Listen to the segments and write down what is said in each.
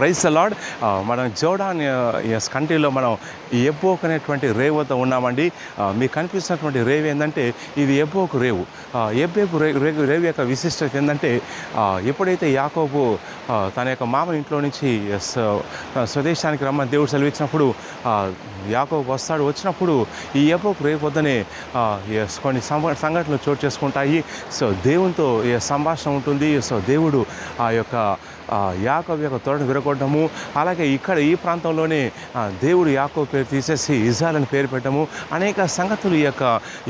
Price అలాడ్ మనం జోడాన్ yes కంట్రీలో మనం ఎబ్బోక్ అనేటువంటి రేవుతో వద్ద ఉన్నామండి. మీకు కనిపిస్తున్నటువంటి రేవు ఏంటంటే ఇది ఎబ్బోకు రేవు. ఆ, ఎబ్బేకు రే రేవు రేవు యొక్క విశిష్టత ఏంటంటే ఎప్పుడైతే యాకోబు తన యొక్క మామ ఇంట్లో నుంచి ఎస్ స్వదేశానికి రమ్మని దేవుడు సెలవిచ్చినప్పుడు యాకోబు వస్తాడు. వచ్చినప్పుడు ఈ ఎబ్బోకు రేవు వద్దనే కొన్ని సంఘ సంఘటనలు చోటు చేసుకుంటాయి. సో దేవునితో సంభాషణ ఉంటుంది. సో దేవుడు ఆ యొక్క యాకోబు యొక్క తోటను విరగొట్టడము అలాగే ఇక్కడ ఈ ప్రాంతంలోనే దేవుడు యాకో పేరు తీసేసి ఇజ్రాయల్ అని పేరు పెట్టడము. అనేక సంగతులు ఈ యొక్క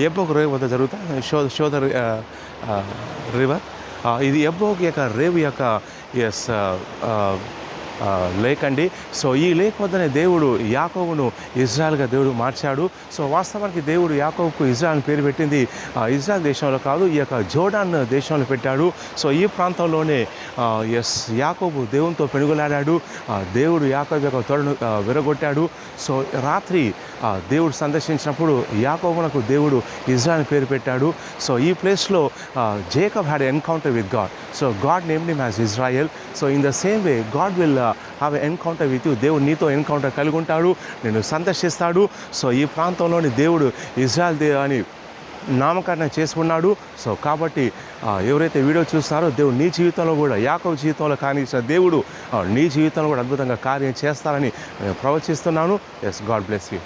ఎబ్బోకు రేవు వద్ద జరుగుతాయి. షో శోధ రివర్. ఇది ఎబ్బోకి యొక్క రేవు యొక్క ఎస్ లేక్ అండి. సో ఈ లేక్ వద్దనే దేవుడు యాకోబును ఇజ్రాయల్గా దేవుడు మార్చాడు. సో వాస్తవానికి దేవుడు యాకోబుకు ఇజ్రాయల్ పేరు పెట్టింది ఆ, ఇజ్రాయల్ దేశంలో కాదు ఈ యొక్క జోడాన్ దేశంలో పెట్టాడు. సో ఈ ప్రాంతంలోనే ఎస్ యాకోబు దేవునితో పెనుగులాడాడు. దేవుడు యాకోబు యొక్క తొడను విరగొట్టాడు. సో రాత్రి ఆ, దేవుడు సందర్శించినప్పుడు యాకోబునకు దేవుడు ఇజ్రాయల్ పేరు పెట్టాడు. సో ఈ ప్లేస్లో Jacob had encounter with God so God name name as Israel so in the same way God will have encounter with you దేవుడు నీతో ఎన్కౌంటర్ కలిగి ఉంటాడు. నేను సందర్శిస్తాడు. సో ఈ ప్రాంతంలోని దేవుడు ఇజ్రాయల్ దే అని నామకరణ చేసుకున్నాడు. సో కాబట్టి ఎవరైతే వీడియో చూస్తారో దేవుడు నీ జీవితంలో కూడా యాకవ జీవితంలో కానిచ్చిన దేవుడు ఆ, నీ జీవితంలో కూడా అద్భుతంగా కార్యం చేస్తారని నేను ప్రవచిస్తున్నాను. Yes God bless you